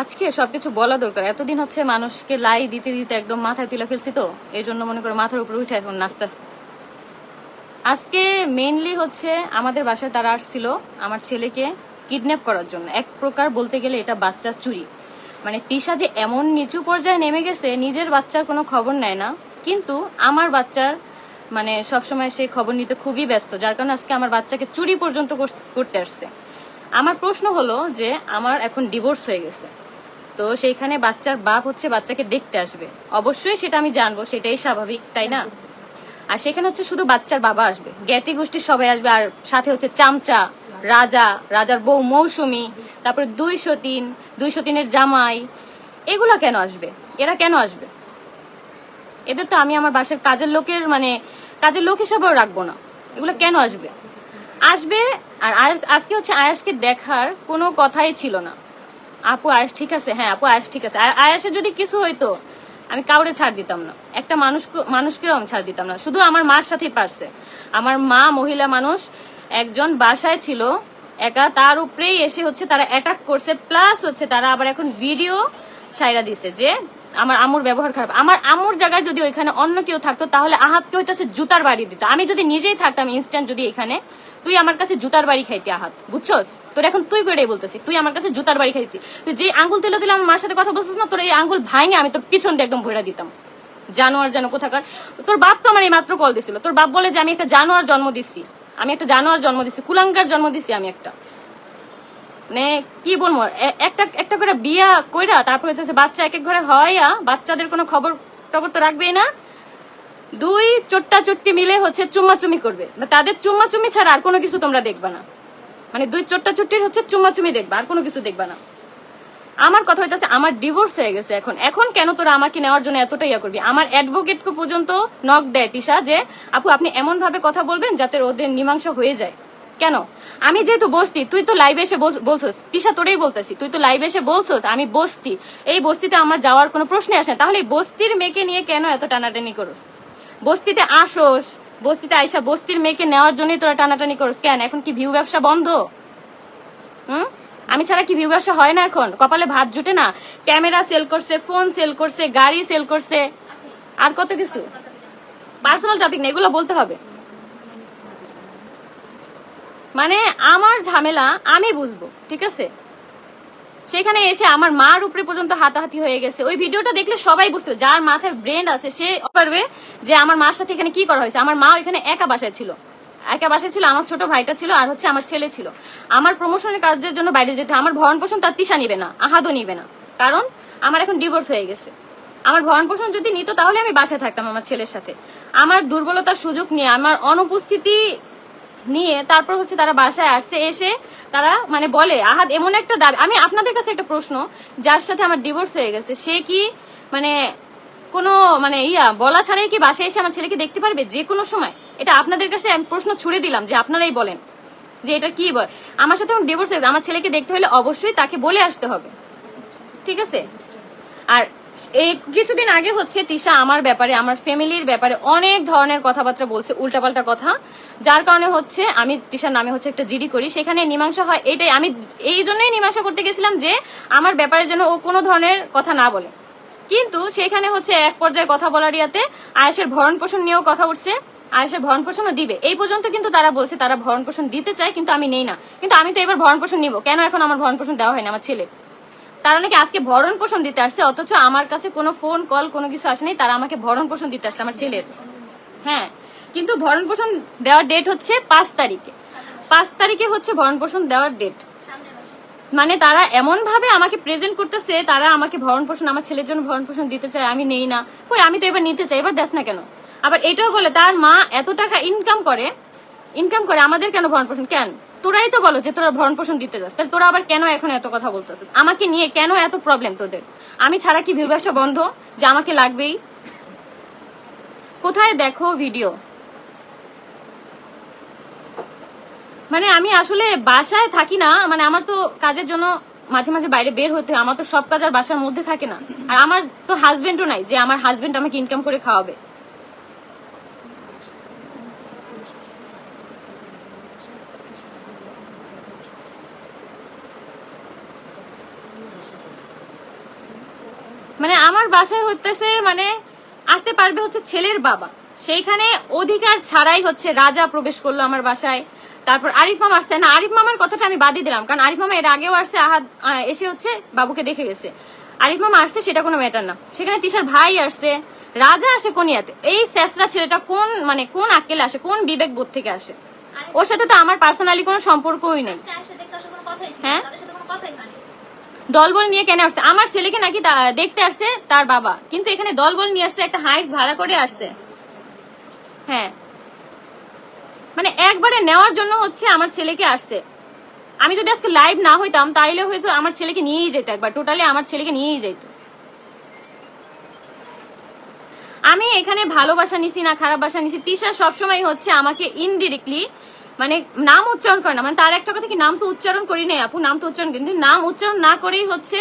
আজকে সবকিছু বলা দরকার। এতদিন হচ্ছে মানুষকে লাই দিতে দিতে একদম মাথায় তুলে ফেলছি তো এই জন্য মনে করো মাথার উপরে উঠে এখন নাচতে। আজকে মেনলি হচ্ছে আমাদের বাসায় তারা আসছিল আমার ছেলেকে কিডন্যাপ করার জন্য। এক প্রকার বলতে গেলে এটা বাচ্চা চুরি। মানে তিশা যে এমন নিচু পর্যায়ে নেমে গেছে, নিজের বাচ্চার কোনো খবর নেয় না। কিন্তু আমার বাচ্চার মানে সবসময় সে খবর নিতে খুবই ব্যস্ত, যার কারণে আজকে আমার বাচ্চাকে চুরি পর্যন্ত করতে আসছে। আমার প্রশ্ন হলো যে আমার এখন ডিভোর্স হয়ে গেছে। তো সেইখানে বাচ্চার বাপ হচ্ছে বাচ্চাকে দেখতে আসবে। অবশ্যই সেটা আমি জানব, সেটাই স্বাভাবিক, তাই না? আর সেখানে হচ্ছে শুধু বাচ্চার বাবা আসবে। জ্ঞাতি গোষ্ঠীর সবাই আসবে, আর সাথে হচ্ছে চামচা, রাজা, রাজার বউ মৌসুমি, তারপরে দুইশো তিন দুইশো তিনের জামাই, এগুলা কেন আসবে? এরা কেন আসবে? এদের তো আমি আমার বাসার কাজের লোকের মানে কাজের লোক হিসাবেও রাখব না। এগুলো কেন আসবে? আসবে, আর আজকে হচ্ছে আয়াসকে দেখার কোনো কথাই ছিল না। আপু আয়স ঠিক আছে? হ্যাঁ আপু আয়স ঠিক আছে। আর আয়াসের যদি কিছু হইতো, আমি কাউরে ছাড় দিতাম না। একটা মানুষ মানুষকে আমি ছাড় দিতাম না। শুধু আমার মার সাথেই পারছে। আমার মা মহিলা মানুষ, একজন বাসায় ছিল, একা। তার উপরেই এসে হচ্ছে তারা অ্যাটাক করছে। প্লাস হচ্ছে তারা আবার এখন ভিডিও ছাইরা দিছে যে আমার আমুর ব্যবহার খারাপ। আমার আমুর জায়গায় যদি ওইখানে অন্য কেউ থাকতো, তাহলে আহাতকে হইতাছে জুতার বাড়ি দিত। আমি যদি নিজেই থাকতাম ইনস্ট্যান্ট যদি এখানে, তুই আমার কাছে জুতার বাড়ি খাইতি আহাত, বুঝছস? তোর এখন তুই করে বলতেছি, তুই আমার কাছে জুতার বাড়ি খাইতি। তুই যে আঙ্গুল তুলে দিলে আমার মার সাথে কথা বলছিস না, তোর এই আঙ্গুল ভাঙে, আমি তোর পিছন দিয়ে একদম ভরে দিতাম। জানোয়ার যেন কোথাকার। তোর বাপ তো আমার এই মাত্র কল দিছিল। তোর বাপ বলে যে, আমি একটা জানোয়ার জন্ম দিচ্ছি আমি একটা জানোয়ার জন্ম দিচ্ছি কুলাঙ্কার জন্ম দিচ্ছি আমি একটা। মানে কি বলব একটা একটা করে বিয়া কইরা তারপরে হচ্ছে বাচ্চা এক এক ঘরে হয়য়া, বাচ্চাদের কোনো খবর টবর তো রাখবেই না। দুই চোট্টা চুট্টি মিলে হচ্ছে চুম্মাচুমি করবে। না তাদের চুম্মাচুমি ছাড়া আর কোনো কিছু তোমরা দেখবা না। মানে দুই চোট্টা চুট্টির হচ্ছে চুম্মাচুমি দেখবা, আর কোনো কিছু দেখবা না। আমার কথা হইতেছে আমার ডিভোর্স হয়ে গেছে এখন। এখন কেন তোরা আমাকে নেওয়ার জন্য এতটা ইয়া করবি? আমার অ্যাডভোকেটকে পর্যন্ত নক দেয় তিশা যে, আপু আপনি এমন ভাবে কথা বলবেন যাতে ওদের মীমাংসা হয়ে যায়। কেন? আমি যেহেতু বসতি, তুই তো লাইভে এসে বল- বলছস। তিশা, তোরেই বলতেছি, তুই তো লাইভে এসে বলছস, আমি বসতি। এই বস্তিতে আমার যাওয়ার কোনো প্রশ্নই আসে না। তাহলে বস্তির মেয়েকে নিয়ে কেন এত টানাটানি করস? বস্তিতে আসোস। বস্তিতে আইসা বস্তির মেয়েকে নেওয়ার জন্যই তোরা টানাটানি করস। কেন? এখন কি ভিউ ব্যবসা বন্ধ? হুম? আমি ছাড়া কি ভিউ ব্যবসা হয় না এখন? কপালে ভাত জুটে না? ক্যামেরা সেল করছে, ফোন সেল করছে, গাড়ি সেল করছে। আর কত কিছু? পার্সোনাল টপিক না, এগুলো বলতে হবে। মানে আমার ঝামেলা আমি বুঝব, ঠিক আছে? সেখানে এসে আমার মার উপরে পর্যন্ত হাতাহাতি হয়ে গেছে। ওই ভিডিওটা দেখলে সবাই বুঝতে যার মাথায় ব্রেন আছে সে পারবে যে আমার মার সাথে এখানে কি করা হয়েছে। আমার মা এখানে একা বাসায় ছিল। একা বাসায় ছিল, আমার ছোট ভাইটা ছিল আর হচ্ছে আমার ছেলে ছিল। আমার প্রমোশনের কাজের জন্য বাইরে যেতে, আমার ভরণ পোষণ তার তিশা নিবে না, আহাদও নিবে না। কারণ আমার এখন ডিভোর্স হয়ে গেছে। আমার ভরণ পোষণ যদি নিত তাহলে আমি বাসায় থাকতাম আমার ছেলের সাথে। আমার দুর্বলতার সুযোগ নিয়ে, আমার অনুপস্থিতি নিয়ে তারপর হচ্ছে তারা বাসায় আসছে, এসে তারা মানে বলে, আহাদ, এমন একটা দাবি, আমি আপনাদের কাছে একটা প্রশ্ন, যার সাথে আমার ডিভোর্স হয়ে গেছে, সে কি মানে কোনো মানে ইয়া, বলা ছাড়াই কি বাসায় এসে আমার ছেলেকে দেখতে পারবে যে কোনো সময়? এটা আপনাদের কাছে আমি প্রশ্ন ছুড়ে দিলাম যে আপনারাই বলেন, যে এটা কি আমার সাথে ডিভোর্স হয়ে আমার ছেলেকে দেখতে হলে অবশ্যই তাকে বলে আসতে হবে, ঠিক আছে? আর এই কিছুদিন আগে হচ্ছে তিশা আমার ব্যাপারে, আমার ফ্যামিলির ব্যাপারে অনেক ধরনের কথাবার্তা বলছে, উল্টাপাল্টা কথা। যার কারণে হচ্ছে আমি তিশার নামে হচ্ছে একটা জিডি করি। সেখানে মীমাংসা হয় এটাই। আমি এই জন্যই মীমাংসা করতে গেছিলাম যে আমার ব্যাপারে যেন ও কোনো ধরনের কথা না বলে। কিন্তু সেখানে হচ্ছে এক পর্যায়ে কথা বলার ইয়াতে আয়েসের ভরণ পোষণ নিয়েও কথা উঠছে। আয়েসের ভরণ পোষণও দিবে। এই পর্যন্ত কিন্তু তারা বলছে তারা ভরণ পোষণ দিতে চায়, কিন্তু আমি নেই না। কিন্তু আমি তো এবার ভরণ পোষণ নিব। কেন এখন আমার ভরণ পোষণ দেওয়া হয় না আমার ছেলে তারা নাকি আজকে ভরণ পোষণ দিতে আসছে? অথচ আমার কাছে কোনো ফোন কল কোনো কিছু আসেনি তারা আমাকে ভরণ পোষণ দিতে আসছে আমার ছেলের। হ্যাঁ কিন্তু ভরণ পোষণ দেওয়ার ডেট হচ্ছে পাঁচ তারিখে। পাঁচ তারিখে হচ্ছে ভরণ পোষণ দেওয়ার ডেট মানে তারা এমন ভাবে আমাকে প্রেজেন্ট করতেছে, তারা আমাকে ভরণ পোষণ, আমার ছেলের জন্য ভরণ পোষণ দিতে চায়, আমি নেই না। কই, আমি তো এবার নিতে চাই, এবার দেখ না কেন? আবার এটাও বলে, তার মা এত টাকা ইনকাম করে ইনকাম করে আমাদের কেন ভরণ পোষণ? কেন? তোরাই তো বলো যে তোরা ভরণ পোষণ দিতে যাস। তাহলে তোরা আবার কেন এখন এত কথা বলতেছিস? আমাকে নিয়ে কেন এত প্রবলেম তোদের? আমি ছাড়া কি ভিউ ব্যবসা বন্ধ? যে আমাকে লাগবেই? কোথায় দেখো ভিডিও মানে আমি আসলে বাসায় থাকি না মানে আমার তো কাজের জন্য মাঝে মাঝে বাইরে বের হতে। আমার তো সব কাজ আর বাসার মধ্যে থাকে না। আর আমার তো হাজবেন্ডও নাই যে আমার হাজবেন্ড আমাকে ইনকাম করে খাওয়াবে। মানে আমার বাসায় হতেছে মানে আসতে পারবে হচ্ছে ছেলের বাবা। সেইখানে অধিকার ছাড়াই হচ্ছে রাজা প্রবেশ করল আমার বাসায়। তারপর আরিফ মামা আসছে। না আরিফ মামার কথাটা আমি বাদই দিলাম কারণ আরিফ মামা এর আগেও আসছে আহাদ এসে হচ্ছে বাবুকে দেখে গেছে। আরিফ মামা আসছে সেটা কোনো ম্যাটার না। সেখানে তিশার ভাই আসছে রাজা আসে কোন ইয়াতে এই স্যাসরা ছেলেটা কোন মানে কোন আক্কেলে আসে কোন বিবেক বোধ থেকে আসে? ওর সাথে তো আমার পার্সোনালি কোনো সম্পর্কই নেই। হ্যাঁ? দলবল নিয়ে কেন আসছে? আমার ছেলেকে নাকি দেখতে আসছে তার বাবা। কিন্তু এখানে দলবল নিয়ে আসছে, একটা হাইস ভাড়া করে আসছে। হ্যাঁ। মানে একবারে নেওয়ার জন্য হচ্ছে আমার ছেলেকে আসছে। আমি যদি আজকে লাইভ না হইতাম, তাইলে হয়তো আমার ছেলেকে নিয়েই যেত একবার। টোটালি আমার ছেলেকে নিয়েই যেত। আমি এখানে ভালোবাসা নিছি না, খারাপ বাসা নিছি। তিশা সবসময় হচ্ছে আমাকে ইনডিরেক্টলি মানে নাম উচ্চারণ করে না মানে তার একটা কথা কি, নাম তো উচ্চারণ করি নাই আপু, নাম তো উচ্চারণ কিন্তু নাম উচ্চারণ না করেই হচ্ছে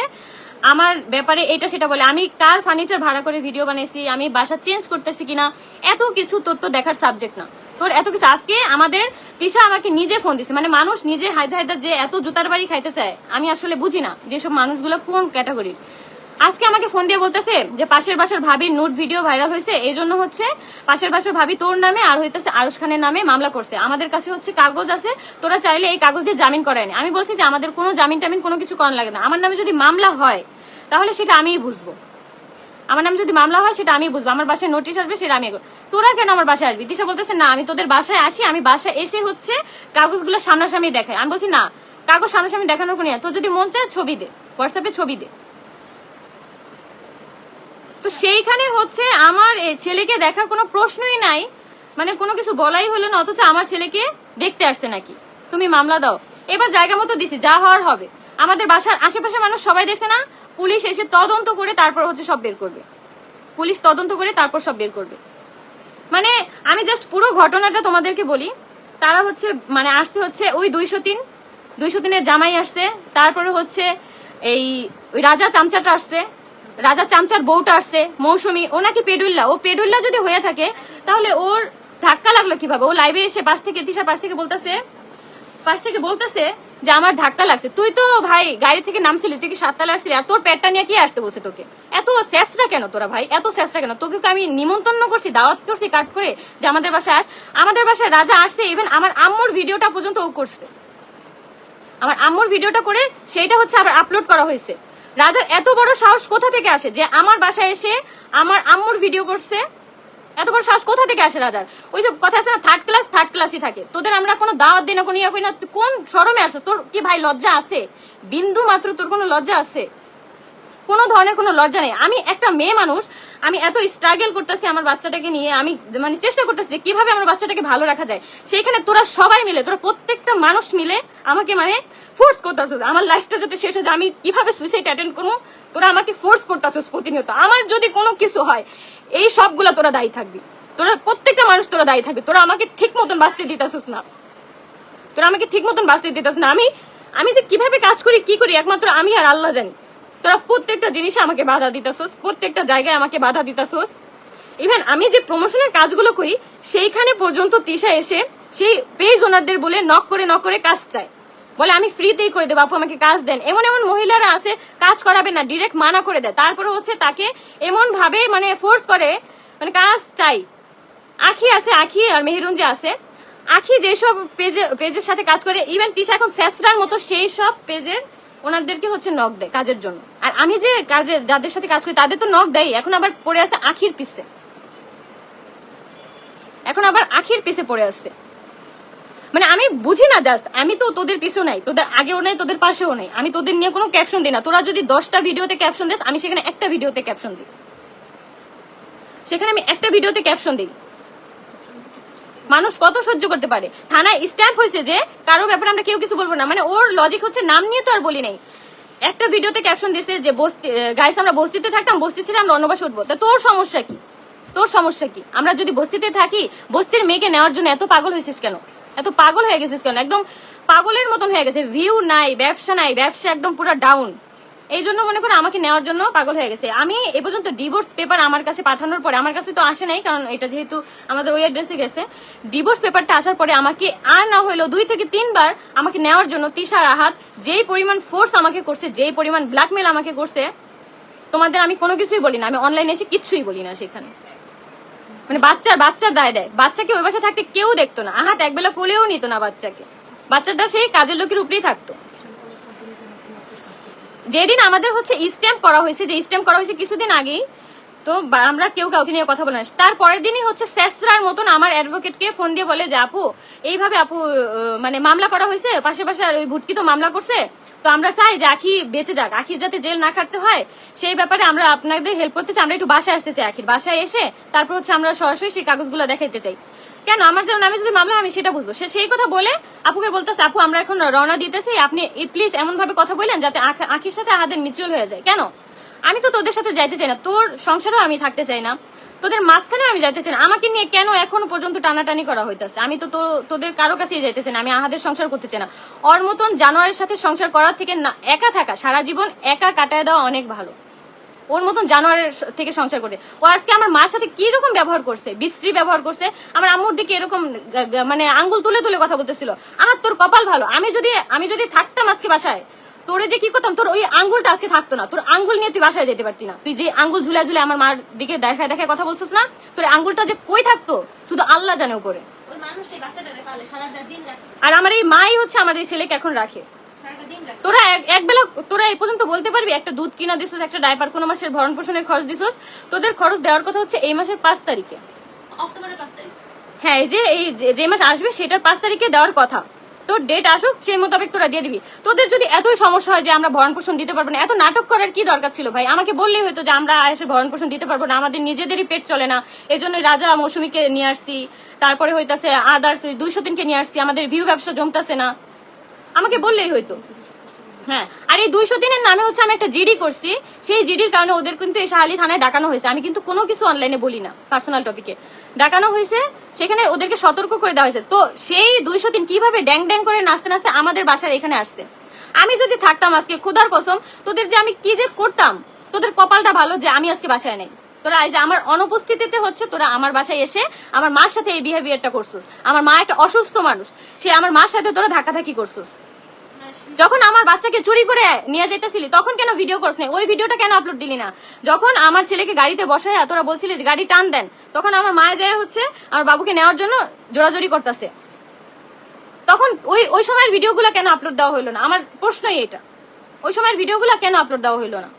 আমার ব্যাপারে এটা সেটা বলে। আমি কার ফার্নিচার ভাড়া করে ভিডিও বানাইছি, আমি বাসা চেঞ্জ করতেছি কিনা, এত কিছু তোর তো দেখার সাবজেক্ট না। তোর এত কিছু, আজকে আমাদের তিশা আমাকে নিজে ফোন দিছে মানে মানুষ নিজে হায়দা হায়দা যে এত জুতার বাড়ি খাইতে চায়, আমি আসলে বুঝি না যেসব মানুষগুলো কোন ক্যাটাগরির আজকে আমাকে ফোন দিয়ে বলতেছে যে পাশের বাসার ভাবির নোট ভিডিও ভাইরাল হয়েছে, এই জন্য হচ্ছে পাশের বাসার ভাবি তোর নামে আর হইতেছে আরুষ খানের নামে মামলা করছে আমাদের কাছে হচ্ছে কাগজ আছে, তোরা চাইলে এই কাগজ দিয়ে জামিন করায় নি। আমি বলছি যে আমাদের কোনো জামিন টামিন কোনো কিছু করার লাগে না আমার নামে যদি মামলা হয়, তাহলে সেটা আমিই বুঝব আমার নামে যদি মামলা হয়, সেটা আমি বুঝব আমার বাসায় নোটিশ আসবে, সেটা আমি। তোরা কেন আমার বাসায় আসবি দিশা বলতেছে, না, আমি তোদের বাসায় আসি, আমি বাসায় এসে হচ্ছে কাগজগুলো সামনাসামনি দেখাই আমি বলছি, না, কাগজ সামনাসামনি দেখানোর কোনো। তোর যদি মন চায়, ছবি দে হোয়াটসঅ্যাপে ছবি দে তো সেইখানে হচ্ছে আমার ছেলেকে দেখার কোনো প্রশ্নই নাই। মানে কোনো কিছু বলাই হলো না, অথচ আমার ছেলেকে দেখতে আসছে নাকি। তুমি মামলা দাও। এবার জায়গা মতো দিছি, যা হওয়ার হবে। আমাদের বাসার আশেপাশে মানুষ সবাই দেখছে না, পুলিশ এসে তদন্ত করে তারপর হচ্ছে সব বের করবে। পুলিশ তদন্ত করে তারপর সব বের করবে। মানে আমি জাস্ট পুরো ঘটনাটা তোমাদেরকে বলি। তারা হচ্ছে মানে আসতে হচ্ছে ওই দুইশো তিন, দুইশো তিনের জামাই আসছে। তারপরে হচ্ছে এই রাজা চামচাটা আসছে। রাজা চামচার বউটা আসছে, মৌসুমি, ও নাকি পেডুল্লা। ও পেডুল্লা যদি হয়ে থাকে, তাহলে ওর ধাক্কা লাগল কীভাবে? ও লাইভে এসে পাশ থেকে তিশার পাশ থেকে বলতেছে, পাশ থেকে বলতেছে যে আমার ধাক্কা লাগছে। তুই তো ভাই গাড়ি থেকে নামছিলি, তুই কি সাততলা আসছিলি? আর তোর পেটটা নিয়ে কি আসতে বলছে তোকে? এত শেষরা কেন তোরা ভাই? এত শেষরা কেন? তোকে আমি নিমন্ত্রণ করছি, দাওয়াত করছি কাট করে যে আমাদের বাসায় আস? আমাদের বাসায় রাজা আসছে ইভেন আমার আম্মুর ভিডিওটা পর্যন্ত ও করছে। আমার আম্মুর ভিডিওটা করে সেইটা হচ্ছে আবার আপলোড করা হয়েছে। রাজার এত বড় সাহস কোথা থেকে আসে যে আমার বাসায় এসে আমার আম্মুর ভিডিও করছে? এত বড় সাহস কোথা থেকে আসে রাজার? ওই যে কথা আছে না থার্ড ক্লাস থার্ড ক্লাসই থাকে। তোদের আমরা কোনো দাওয়াত দিই না, কোনো ইয়ে করি না। কোন শরমে আসে তোর কি ভাই লজ্জা আছে? বিন্দু মাত্র তোর কোনো লজ্জা আছে? কোনো ধরনের কোনো লজ্জা নেই। আমি একটা মেয়ে মানুষ, আমি এত স্ট্রাগল করতেছি আমার বাচ্চাটাকে নিয়ে, আমি মানে চেষ্টা করতেছি কীভাবে আমার বাচ্চাটাকে ভালো রাখা যায়। সেইখানে তোরা সবাই মিলে, তোরা প্রত্যেকটা মানুষ মিলে আমাকে মানে ফোর্স করতেছিস। আমার লাইফটা যাতে শেষ হয়ে যায়, আমি কীভাবে সুইসাইড অ্যাটেন্ড করব, তোরা আমাকে ফোর্স করতেছিস প্রতিনিয়ত। আমার যদি কোনো কিছু হয়, এই সবগুলো তোরা দায়ী থাকবি। তোরা প্রত্যেকটা মানুষ তোরা দায়ী থাকবি। তোরা আমাকে ঠিক মতন বাঁচতে দিতেছিস না। তোরা আমাকে ঠিক মতন বাঁচতে দিতেছিস না। আমি আমি যে কীভাবে কাজ করি, কি করি, একমাত্র আমি আর আল্লাহ জানি। তোরা প্রত্যেকটা জিনিসে আমাকে বাধা দিতেছোস, প্রত্যেকটা জায়গায় আমাকে বাধা দিতেছোস। ইভেন আমি যে প্রমোশনের কাজগুলো করি, সেইখানে পর্যন্ত তিশা এসে সেই পেজ ওনারদের বলে নক করে নক করে কাজ চায়। বলে, আমি ফ্রিতেই করে দেবো, আপু আমাকে কাজ দেন। এমন এমন মহিলারা আছে, কাজ করাবে না ডিরেক্ট মানা করে দেয়। তারপরে হচ্ছে তাকে এমন ভাবে মানে ফোর্স করে মানে কাজ চাই। আখি আছে, আখি আর মেহেরুন যে আছে। আখি যেসব পেজে পেজের সাথে কাজ করে ইভেন তিশা এখন স্যাসরার মতো সেই সব পেজের ওনাদেরকে হচ্ছে নক দেয় কাজের জন্য। আর আমি যে কাজে, যাদের সাথে কাজ করি, তাদের তো নক দেয় এখন আবার পড়ে আছে আখির পিসে। এখন আবার আখির পিসে পড়ে আছে। মানে আমি বুঝি না জাস্ট আমি তো তোদের পিছু নাই, তোদের আগেও নাই, তোদের পাশেও নাই। আমি তোদের নিয়ে কোনো ক্যাপশন দিই না। তোরা যদি দশটা ভিডিওতে ক্যাপশন দিস, আমি সেখানে একটা ভিডিওতে ক্যাপশন দিই। সেখানে আমি একটা ভিডিওতে ক্যাপশন দিই। মানুষ কত সহ্য করতে পারে? থানায় স্ট্যাম্প হয়েছে যে কারও ব্যাপারে আমরা কেউ কিছু বলব না। মানে ওর লজিক হচ্ছে নাম নিয়ে তো আর বলি নাই। একটা ভিডিওতে ক্যাপশন দিয়েছে যে, বস্তি গাইস আমরা বস্তিতে থাকতাম, বস্তি ছেড়ে আমরা অন্য বাসে উঠবো। তা তোর সমস্যা কি? তোর সমস্যা কি? আমরা যদি বস্তিতে থাকি, বস্তির মেয়েকে নেওয়ার জন্য এত পাগল হয়েছিস কেন? এত পাগল হয়ে গেছিস কেন? একদম পাগলের মতন হয়ে গেছে। ভিউ নাই, ব্যবসা নাই, ব্যবসা একদম পুরো ডাউন এই জন্য মনে করো আমাকে নেওয়ার জন্য পাগল হয়ে গেছে। আমি এ পর্যন্ত ডিভোর্স পেপার আমার কাছে পাঠানোর পরে, আমার কাছে তো আসে নাই, কারণ এটা যেহেতু আমাদের ওই অ্যাড্রেসে গেছে। ডিভোর্স পেপারটা আসার পরে আমাকে আর না হইল দুই থেকে তিনবার আমাকে নেওয়ার জন্য তিশার আহাত যেই পরিমাণ ফোর্স আমাকে করছে, যেই পরিমাণ ব্ল্যাকমেল আমাকে করছে, তোমাদের আমি কোনো কিছুই বলি না। আমি অনলাইনে এসে কিচ্ছুই বলি না সেখানে। মানে বাচ্চার বাচ্চার দায় দেয়। বাচ্চাকে ওই বাসা থাকতে কেউ দেখতো না। আহাত একবেলা কোলেও নিত না বাচ্চাকে। বাচ্চাটা সেই কাজের লোকের উপরেই থাকতো। যেদিন আমাদের হচ্ছে স্ট্যাম্প করা হয়েছে, যে স্ট্যাম্প করা হয়েছে কিছুদিন আগেই, তো আমরা কেউ কাউকে নিয়ে কথা বলে না। তার পরের দিনই হচ্ছে স্যাসরার মতন আমার অ্যাডভোকেটকে ফোন দিয়ে বলে যে, আপু, এইভাবে আপু মানে মামলা করা হয়েছে, পাশে পাশে ওই ভুটকি তো মামলা করছে, তো আমরা চাই যে আখি বেঁচে যাক, আখির যাতে জেল না খাটতে হয়। সেই ব্যাপারে আমরা আপনাদের হেল্প করতে চাই, আমরা একটু বাসায় আসতে চাই আখির। বাসায় এসে তারপর হচ্ছে আমরা সরাসরি সেই কাগজগুলো দেখাইতে চাই। কেন? আমার যেমন আমি যদি মামলা, আমি সেটা বুঝব। সে সেই কথা বলে আপুকে বলতেছে, আপু, আমরা এখন রওনা দিতেছি। আপনি প্লিজ এমন ভাবে কথা বললেন যাতে আখ- আখির সাথে আমাদের মিউচুয়াল হয়ে যায়। কেন? আমি তো তোদের সাথে যাইতে চাই না। তোর সংসারেও আমি থাকতে চাই না। তোদের মাঝখানেও আমি যাইতে চাই না। আমাকে নিয়ে কেন এখনও পর্যন্ত টানাটানি করা হইতেছে? আমি তো তো- তোদের কারও কাছেই যাইতে চাই না। আমি আহাদের সংসার করতে চাই না। ওর মতন জানোয়ারের সাথে সংসার করার থেকে না একা থাকা, সারা জীবন একা কাটায় দেওয়া অনেক ভালো। ওর মতন জানোয়ারের থেকে সংসার করতে। ও আজকে আমার মার সাথে কি রকম ব্যবহার করছে? বিশ্রী ব্যবহার করছে? আমার আম্মুর দিকে এরকম মানে আঙ্গুল তুলে তুলে কথা বলতেছিল। আহার তোর কপাল ভালো। আমি যদি আমি যদি থাকতাম আজকে বাসায় তোরে যে কি করতাম? তোর ওই আঙ্গুলটা আজকে থাকতো না। তোর আঙ্গুল নিয়ে তুই বাসায় যেতে পারতি না। তুই যে আঙ্গুল ঝুলে ঝুলে আমার মার দিকে দেখায় দেখায় কথা বলছিস না তোর আঙ্গুলটা যে কই থাকতো? শুধু আল্লাহ জানে উপরে। আর আমার এই মাই হচ্ছে আমার এই ছেলেকে এখন রাখে। তোরা এক- একবেলা তোরা এই পর্যন্ত বলতে পারবি একটা দুধ কিনা দিছিস একটা ডাইপার কোনো মাসের ভরণ পোষণের খরচ দিছিস। তোদের খরচ দেওয়ার কথা হচ্ছে এই মাসের পাঁচ তারিখে। অক্টোবরের পাঁচ তারিখ। হ্যাঁ এই যে এই যে- যে মাস আসবে সেটার পাঁচ তারিখে দেওয়ার কথা। তোর ডেট আসুক সেই মোতাবেক তোরা দিয়ে দিবি। তোদের যদি এতই সমস্যা হয় যে আমরা ভরণ পোষণ দিতে পারব না এত নাটক করার কি দরকার ছিল ভাই? আমাকে বললেই হয়তো যে আমরা এসে ভরণ পোষণ দিতে পারব না আমাদের নিজেদেরই পেট চলে না। এই জন্য রাজা মৌসুমীকে নিয়ে আসছি তারপরে হইতাছে আদার্স দুইশো তিনকে নিয়ে আসছি আমাদের ভিউ ব্যবসা জমতাছে না। আমাকে বললেই হয়তো হ্যাঁ আর এই দুইশো দিনের নামে হচ্ছে আমি একটা জিডি করছি, সেই জিডির কারণে ওদের কিন্তু এই শাহালি থানায় ডাকানো হয়েছে। আমি কিন্তু কোনো কিছু অনলাইনে বলি না পার্সোনাল টপিকে ডাকানো হয়েছে, সেখানে ওদেরকে সতর্ক করে দেওয়া হয়েছে। তো সেই দুইশো দিন কীভাবে ড্যাং ড্যাং করে নাচতে নাচতে আমাদের বাসার এখানে আসছে? আমি যদি থাকতাম আজকে খুদার কসম, তোদের যে আমি কি যে করতাম, তোদের কপালটা ভালো যে আমি আজকে বাসায় নেই। তোরা এই যে আমার অনুপস্থিতিতে হচ্ছে, তোরা আমার বাসায় এসে আমার মার সাথে এই বিহেভিয়ারটা করছিস। আমার মা একটা অসুস্থ মানুষ, সে আমার মার সাথে তোরা ধাক্কাধাক্কি করছিস। যখন আমার বাচ্চাকে চুরি করে নিয়ে যেতেছিলি তখন কেন ভিডিও করছ না ওই ভিডিওটা কেন আপলোড দিলি না? যখন আমার ছেলেকে গাড়িতে বসায় তোরা বলছিলি গাড়ি টান দেন, তখন আমার মায়ের যায় হচ্ছে আমার বাবুকে নেওয়ার জন্য জোড়াজোড়ি করতেছে। তখন ওই ওই সময়ের ভিডিওগুলো কেন আপলোড দেওয়া হইল না? আমার প্রশ্নই এটা ওই সময়ের ভিডিওগুলো কেন আপলোড দেওয়া হইল না?